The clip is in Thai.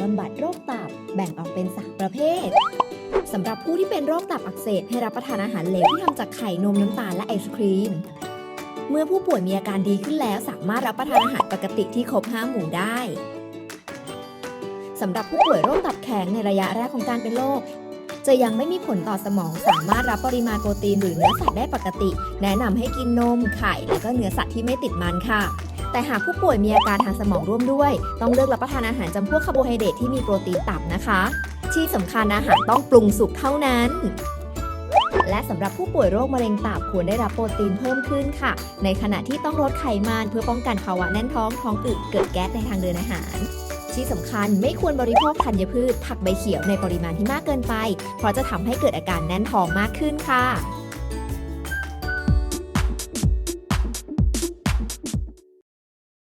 บำบัดโรคตับ แบ่งออกเป็น 3 ประเภทสำหรับผู้ที่เป็นโรคตับอักเสบให้รับประทานอาหารเหลวที่ทำจากไข่นมน้ำตาลและไอศครีม เมื่อผู้ป่วยมีอาการดีขึ้นแล้วสามารถรับประทานอาหารปกติที่ครบห้าหมู่ได้สำหรับผู้ป่วยโรคตับแข็งในระยะแรกของการเป็นโรค จะยังไม่มีผลต่อสมองสามารถรับปริมาณโปรตีนหรือเนื้อสัตว์ได้ปกติ แนะนำให้กินนมไข่และก็เนื้อสัตว์ที่ไม่ติดมันค่ะ แต่หากผู้ป่วยมีอาการทางสมองร่วมด้วย ต้องเลือกรับประทานอาหารจำพวกคาร์โบไฮเดรตที่มีโปรตีนต่ำนะคะ ที่สำคัญอาหารต้องปรุงสุกเท่านั้นและสำหรับผู้ป่วยโรคมะเร็งตับควรได้รับโปรตีนเพิ่มขึ้นค่ะ ในขณะที่ต้องลดไขมันเพื่อป้องกันภาวะแน่นท้องท้องอืดเกิดแก๊สในทางเดินอาหาร ที่สำคัญไม่ควรบริโภคธัญพืช ผักใบเขียวในปริมาณที่มากเกินไป เพราะจะทำให้เกิดอาการแน่นท้องมากขึ้นค่ะ